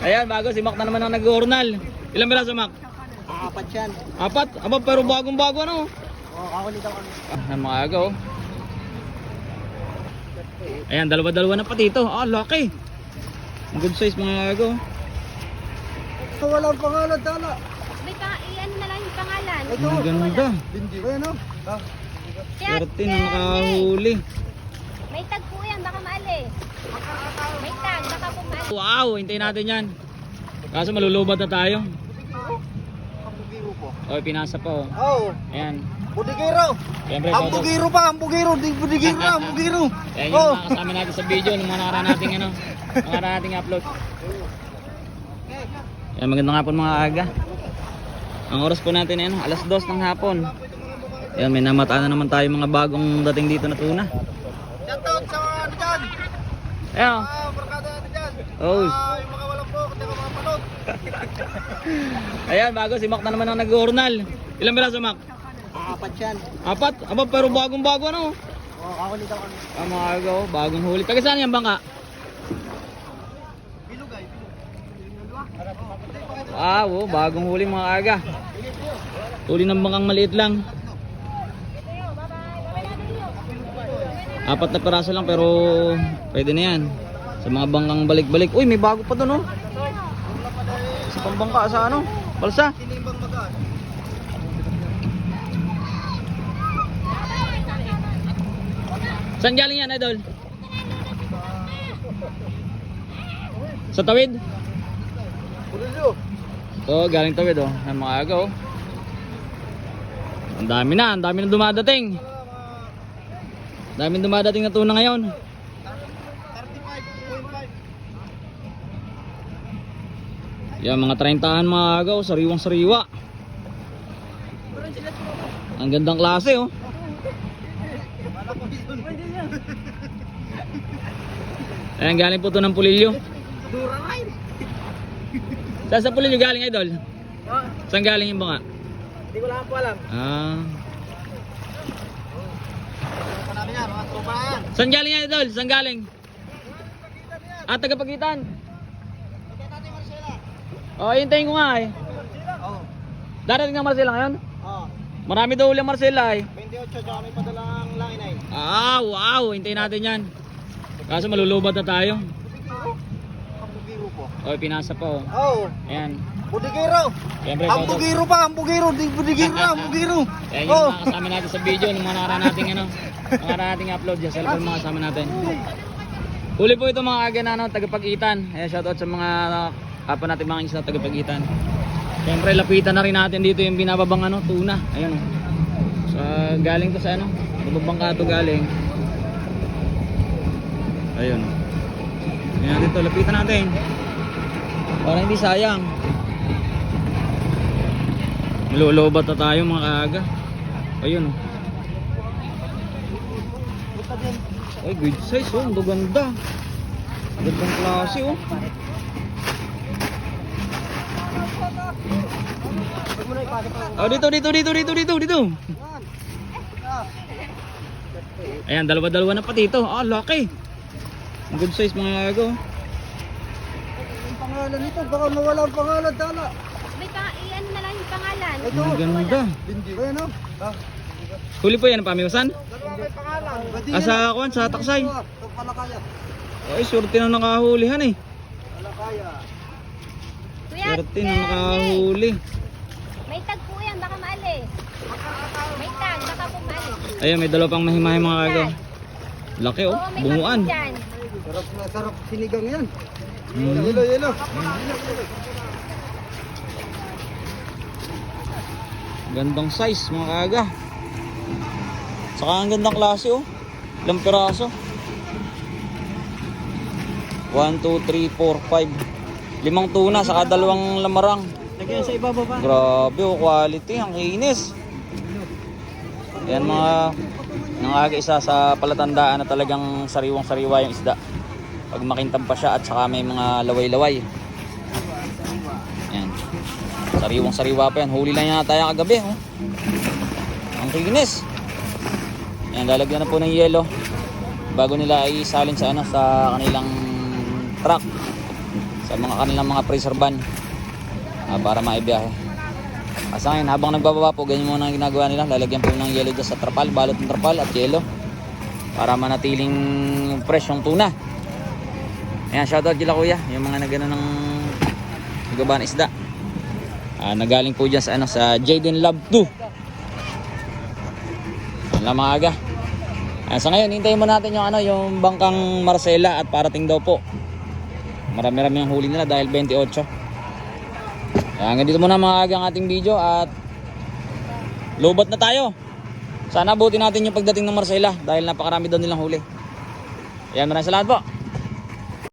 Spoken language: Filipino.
Ayan, bago si Mac na naman ang nag-journal. Ilan piraso, Mac? Apat yan. Apat? Aba, pero bagong-bago ano? Oh, ako nito kami. Ah, mga aga, oh. Ayan, dalawa-dalawa na pati ito. Ah, laki. Good size mga aga, oh. Ito walang pangalan, tala. May pa, iyan na lang yung pangalan. Ito. Ang ganda. Bindi ba yan, oh? Ah, Kaya, Swerte na nakahuli. May tag po yan, baka maali. May tag, baka po maali. Wow, hintayin natin yan. Kaso malulubat na tayo. Ambugiro po. Oh, pinasa pa, oh. Oh, Ayan. budigiro. Siyempre, todo. Ambugiro pa, ambugiro. Di budigiro na, ambugiro. Ayan yung Oh. mga kasama natin sa video ng mga nakaraan nating ano, mga nakaraan nating upload. Ayan, magandang hapon mga aga. Ang oras po natin ay ano, alas 2 ng hapon. Ayan, may namataan na naman tayo mga bagong dating dito na tuna. Shoutout sa mga ano dyan. Ayan. Ah, barkada natin dyan. oh. Ah, yung mga walang po, hindi ka makapanood. Ayan, bago si Mac na naman ang nag-journal. Ilang piraso, Mac? Apat yan. Apat? Aba, pero bagong-bago ano? Oh, ako nito kami. Ah, mga aga, oh. Bagong huli. Taga saan yan, bangka? Bilugay. Wow, oh, bagong huli mga aga. Huli ng bangkang maliit lang. Apat na peraso lang pero pwede na yan. Sa mga bangkang balik-balik. Uy, may bago pa doon oh. Sa pambangka sa ano? Balsa. Saan galing yan, idol? Sa tawid? Oo, galing tawid oh. Ang mga aga oh. Ang dami na, ang dami na dumadating. Ang dami na dumadating na tuna ngayon. 35.5. Yan, mga 30 mga aga oh, sariwang sariwa. Ang gandang klase oh. Ayan, galing po to ng pulilyo. Saan sa pulilyo galing, idol? Saan galing yung banga? Hindi ko lang po alam. Ah. Yan, mga tropa na yan. Saan galing yan, idol? Saan galing? Ah, tagapagitan. Oh, hintayin ko nga eh. Oo. Darating na Marcela ngayon? Oo. Marami daw ulit Marcela eh. 28, tsaka may padalang langin ay. Ah, wow. Hintayin natin yan. Kaso malulubat na tayo. Ambugiro po. Oh, pinasa pa oh. Oo. Ayan. Budigiro. Siyempre, todo. Ambugiro pa, ambugiro. Di budigiro na, ambugiro. Ayan yung Oh. mga kasama natin sa video ng mga nakaraan nating ano, mga nating upload dyan. Cellphone mga kasama natin. Huli po ito mga aga na ano, tagapagitan. Ayan, shoutout sa mga kapwa natin mga isla tagapagitan. Siyempre, lapitan na rin natin dito yung binababang ano, tuna. Ayun oh. Sa galing to sa ano, babang ka to galing. Ayun. oh. Ayan dito, lapitan natin. Para hindi sayang. Malulubat na tayo mga kaaga. Ayun oh. Ay, good size oh. Ang ganda. Gandang klase oh. Oh, dito, dito, dito, dito, dito, dito. Ayan, dalawa-dalawa na pati ito. Ah, laki. Good size mga kaaga oh. Ang pangalan nito, baka mawala ang pangalan, tala. May pa, iyan na lang yung pangalan. Ito. Ang ganda. Bindi ba yan, oh? Ah, Huli po yan ang pamiwasan. dalawa may pangalan. Ah, sa kuwan, sa taksay. Ito palakaya. Ay, surte na nakahulihan eh. Palakaya. Surte na nakahuli. may tag po yan, baka maali. May tag, baka po maali. Ayun, may dalawa pang mahimahe mga kaaga. Laki oh, bunguan. Sarap na sarap sinigang yan. Mm. Yelo, yelo. Gandang size mga kaaga. Saka ang gandang klase oh. Ilang piraso. 1, 2, 3, 4, 5. Limang tuna saka dalawang lamarang. Lagyan sa ibabaw pa. Grabe oh, quality. Ang kinis. Yan mga nangaga isa sa palatandaan na talagang sariwang sariwa yung isda. Pag makintab pa siya at saka may mga laway-laway. Yan. Sariwang sariwa pa yan. Huli lang yata yung kagabi. Oh. Ang kinis. Yan, lalagyan na po ng yelo bago nila isalin sa ano sa kanilang truck sa mga kanilang mga freezer van ah, para maibiyahe. Asa ngayon, habang nagbababa po, ganyan muna ang ginagawa nila. Lalagyan po ng yelo sa trapal, balot ng trapal at yelo para manatiling fresh yung tuna. Ayan, shoutout kila kuya, yung mga nagano ng gaba ng isda. Ah, nagaling po dyan sa ano sa Jaden Lab 2. Yan lang mga aga. Ah, sa ngayon, hintayin mo natin yung ano, yung bangkang Marcela at parating daw po. Marami-rami ang huli nila dahil 28. Kaya hanggang dito muna mga aga ang ating video at lobat na tayo. Sana abutin natin yung pagdating ng Marcela dahil napakarami daw nilang huli. Yan, maraming salamat po.